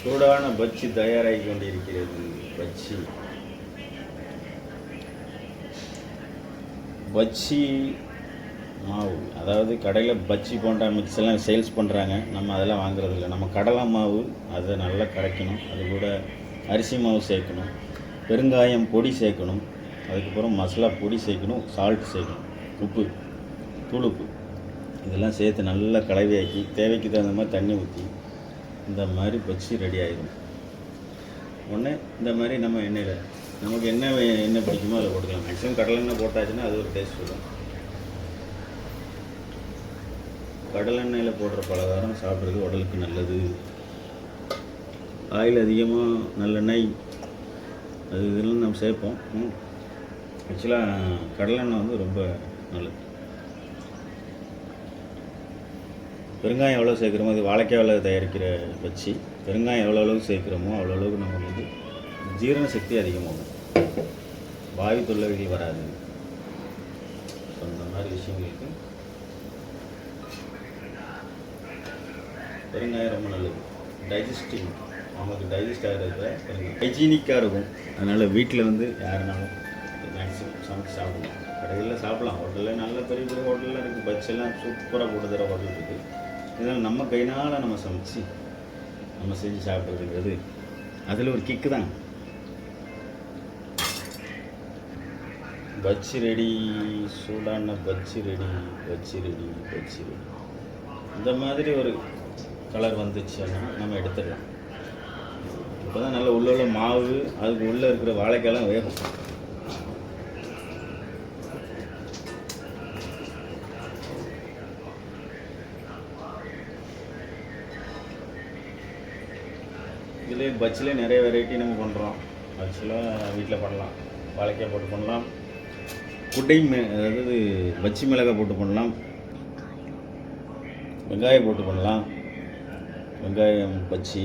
சூடான பஜ்ஜி தயாராகி கொண்டிருக்கிறது. பஜ்ஜி. பஜ்ஜி மாவு. அதாவது கடையில் பஜ்ஜி போண்டா மிக்ஸ் எல்லாம் சேல்ஸ் பண்ணுறாங்க நம்ம அதெல்லாம் வாங்குறதில்ல. நம்ம கடலை மாவு அதை நல்லா கரைக்கணும். அது கூட அரிசி மாவு சேர்க்கணும். பெருங்காயம் பொடி சேர்க்கணும். அதுக்கப்புறம் மசாலா பொடி சேர்க்கணும். சால்ட் சேர்க்கணும். உப்பு துளுப்பு. இதெல்லாம் சேர்த்து நல்லா கலவையாக்கி தேவைக்கு தகுந்த மாதிரி தண்ணி ஊற்றி இந்த மாதிரி பஜ்ஜி ரெடி ஆகிடும் உடனே இந்த மாதிரி நம்ம எண்ணெயில் நமக்கு என்ன எண்ணெய் பிடிக்குமோ அதை போட்டுக்கலாம். மேக்ஸிமம் கடலை எண்ணெய் போட்டாச்சுன்னா அது ஒரு டேஸ்ட் வரும். கடலெண்ணெயில் போடுற பலகாரம் சாப்பிட்றது உடலுக்கு நல்லது. ஆயில் அதிகமாக நல்லெண்ணெய் அது இதெல்லாம் நம்ம சேர்ப்போம். ஆக்சுவலாக கடலெண்ணெய் வந்து ரொம்ப நல்லது. பெருங்காயம் எவ்வளோ சேர்க்குறோமோ அது வாழைக்காவில் தயாரிக்கிற வச்சு பெருங்காயம் எவ்வளோ அளவுக்கு சேர்க்குறோமோ அவ்வளோ அளவுக்கு நம்ம வந்து ஜீரண சக்தி அதிகமாகும். வாயு தொல்லைகள் வராது. ஸோ அந்த மாதிரி விஷயங்களுக்கு பெருங்காயம் ரொம்ப நல்லது. டைஜஸ்டிங் நமக்கு டைஜஸ்ட் ஆகிறது பெருங்காயம் ஹைஜீனிக்காக இருக்கும். அதனால் வீட்டில் வந்து யாருனாலும் மேக்ஸிமம் சமைச்சு சாப்பிடலாம். கடைகளில் சாப்பிடலாம். ஹோட்டலில் நல்ல பெரிய பெரிய ஹோட்டலில் இருக்குது பச்செல்லாம் சூப்பராக போட்டு தர ஹோட்டல் இருக்குது இதனால் நம்ம கையினால் நம்ம சமைச்சு நம்ம செஞ்சு சாப்பிட்றதுங்கிறது அதில் ஒரு கிக்கு தான். பஜ்ஜி ரெடி சூடான bajji ready bajji ready bajji ready இந்த மாதிரி ஒரு கலர் வந்துச்சுன்னா நம்ம எடுத்துடலாம். இப்போ தான் நல்ல உள்ள உள்ள மாவு அதுக்கு உள்ளே இருக்கிற வாழைக்காயெல்லாம் வேகும். இதுலேயே பச்சிலே நிறைய வெரைட்டி நம்ம பண்ணுறோம் பச்சிலாக வீட்டில் பண்ணலாம். வாழைக்காய் போட்டு பண்ணலாம். குட்டை மே அதாவது பச்சி மிளகாய் போட்டு பண்ணலாம். வெங்காயம் போட்டு பண்ணலாம். வெங்காயம் பச்சி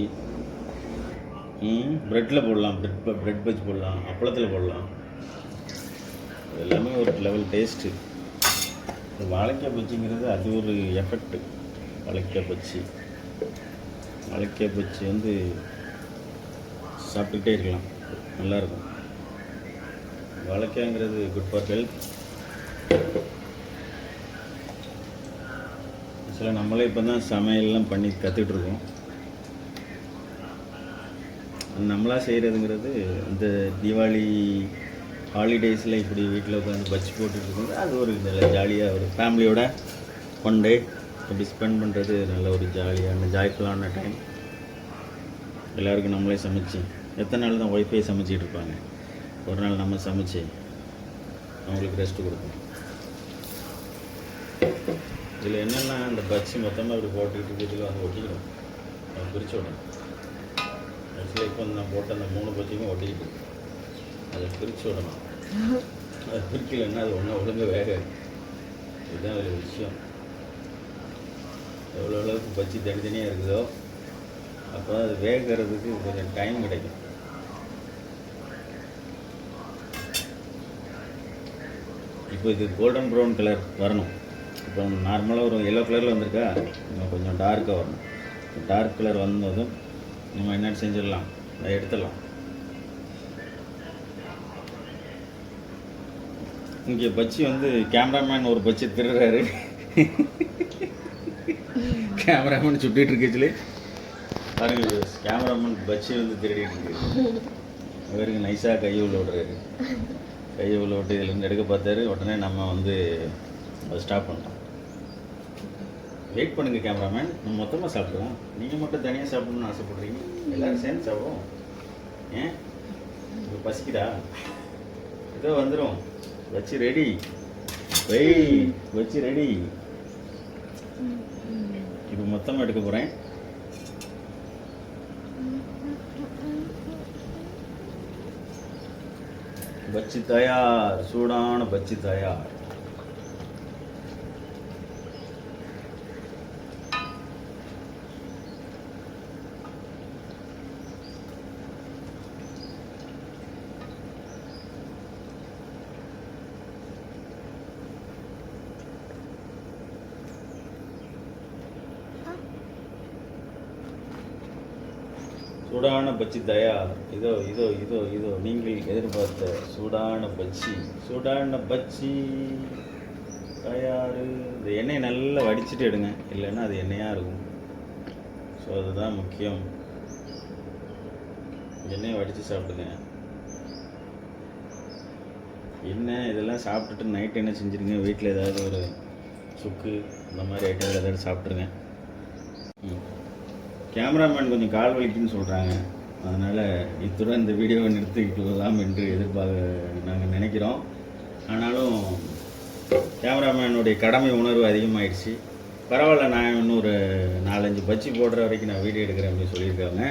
ப்ரெட்டில் போடலாம் ப்ரெட் ப்ரெட் பஜ்ஜி போடலாம் அப்பளத்தில் போடலாம். எல்லாமே ஒரு லெவல் டேஸ்ட்டு இந்த வாழைக்காய் பஜ்ஜிங்கிறது அது ஒரு எஃபெக்ட்டு வாழைக்காய் பச்சி வாழைக்காய் பஜ்ஜி வந்து சாப்பிட்டுக்கிட்டே இருக்கலாம். நல்லாயிருக்கும். வாழைக்காய்ங்கிறது குட் ஃபார் ஹெல்த் ஆக்சுவலாக நம்மளே இப்போ தான் சமையல்லாம் பண்ணி கற்றுட்ருக்கோம் இருக்கோம் செய்கிறதுங்கிறது இந்த தீபாவளி ஹாலிடேஸில் இப்படி வீட்டில் உட்காந்து பஜ்ஜி போட்டுட்டு இருக்கும்போது அது ஒரு நல்ல ஜாலியாக ஒரு ஃபேமிலியோட ஒன் டே இப்படி ஸ்பெண்ட் பண்ணுறது நல்ல ஒரு ஜாலியான ஜாய்ஃபுல்லான டைம் எல்லாருக்கும் நம்மளே சமைச்சு எத்தனை நாள் தான் ஒய்ஃபை சமைச்சிட்டு இருப்பாங்க? ஒரு நாள் நம்ம சமைச்சு அவங்களுக்கு ரெஸ்ட் கொடுப்போம். இதில் என்னென்னா அந்த பச்சி மொத்தமாக இப்படி போட்டுக்கிட்டு இருக்கிறதுல வந்து ஒட்டிக்கணும் அதை பிரித்து விடணும் ஆக்சுவலாக இப்போ நான் போட்ட அந்த மூணு பச்சிக்கும் ஒட்டிக்கிட்டு அதை பிரித்து விடணும் அதை பிரிக்கலைன்னா அது ஒன்றும் ஒழுங்காக வேகாது. இதுதான் ஒரு விஷயம். எவ்வளோ அளவுக்கு பச்சி தனித்தனியாக இருக்குதோ அப்போ அது வேகிறதுக்கு கொஞ்சம் டைம் கிடைக்கும். இப்போ இது கோல்டன் ப்ரௌன் கலர் வரணும். இப்போ நார்மலாக ஒரு எல்லோ கலரில் வந்திருக்கா? இன்னும் கொஞ்சம் டார்க்காக வரணும். டார்க் கலர் வந்ததும் நம்ம என்ன செஞ்சிடலாம். அதை எடுத்துடலாம். இங்கே பச்சி வந்து கேமராமேன் ஒரு பச்சி திருடுறாரு. கேமராமேன் சுட்டிட்டு இருக்கச்சுலே பாருங்க கேமராமேன் பச்சி வந்து திருடிட்டு இருக்கு. அவருக்கு நைஸாக கையை உள்ள விடுறாரு. கையை உள்ள விட்டு இதுலேருந்து எடுக்க பார்த்தாரு. உடனே நம்ம வந்து அதை ஸ்டாப் பண்ணிட்டோம். வெயிட் பண்ணுங்க கேமராமேன் நம்ம மொத்தமாக சாப்பிடுவோம் நீங்கள் மட்டும் தனியாக சாப்பிடணும்னு ஆசைப்படுறீங்க. எல்லோரும் சேர்ந்து சாப்பிடுவோம். ஏன்? பசிக்குதா? இதோ வந்துடும் வச்சு ரெடி வெய் வச்சு ரெடி இப்போ மொத்தமாக எடுக்க போகிறேன் பச்சி தயார் சூடான பச்சி தயார். சூடான பஜ்ஜி தயார் இதோ இதோ இதோ இதோ நீங்கள் எதிர்பார்த்த சூடான பஜ்ஜி. சூடான பஜ்ஜி தயார். இந்த எண்ணெயை நல்லா வடிச்சிட்டு எடுங்க. இல்லைன்னா அது எண்ணெயாக இருக்கும். ஸோ அதுதான் முக்கியம். எண்ணெயை வடித்து சாப்பிடுங்க. என்ன? இதெல்லாம் சாப்பிட்டுட்டு நைட் என்ன செஞ்சுருங்க? வீட்டில் ஏதாவது ஒரு சுக்கு இந்த மாதிரி ஐட்டங்கள் ஏதாவது சாப்பிட்ருங்க கேமராமேன் கொஞ்சம் கால் வலிக்குன்னு சொல்கிறாங்க அதனால் இத்துடன் இந்த வீடியோவை நிறுத்திக்கிட்டு வரலாம் என்று எதிர்பார்க்க நாங்கள் நினைக்கிறோம். ஆனாலும் கேமராமேனுடைய கடமை உணர்வு அதிகமாகிடுச்சு பரவாயில்ல நான் இன்னும் ஒரு நாலஞ்சு பச்சி போடுற வரைக்கும் நான் வீடியோ எடுக்கிறேன் அப்படின்னு சொல்லியிருக்காங்க.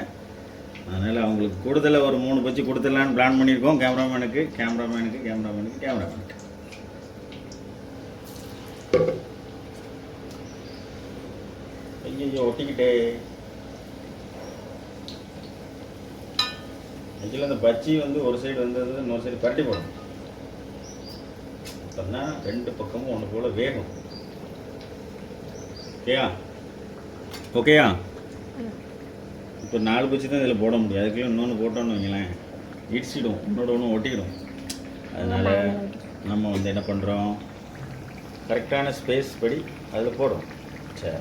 அதனால் அவங்களுக்கு கூடுதலாக ஒரு மூணு பச்சி கொடுத்துடலான்னு பிளான் பண்ணியிருக்கோம். கேமராமேனுக்கு கேமராமேனுக்கு கேமராமேனுக்கு கேமராமேனுக்கு. ஐயோ ஒட்டிக்கிட்டே. ஆக்சுவலாக அந்த பஜ்ஜி வந்து ஒரு சைடு வந்தது இன்னொரு சைடு பரட்டி போடணும். அப்போனா ரெண்டு பக்கமும் ஒன்று போல் வேகும். ஓகேயா ஓகேயா இப்போ நாலு பச்சி தான் இதில் போட முடியும். அதுக்குள்ளே இன்னொன்று போட்டோன்னு வைங்களேன். இடிச்சிடும். இன்னொரு ஒன்று ஒட்டிடும் அதனால் நம்ம வந்து என்ன பண்ணுறோம் கரெக்டான ஸ்பேஸ் படி அதில் போடுறோம். சரி.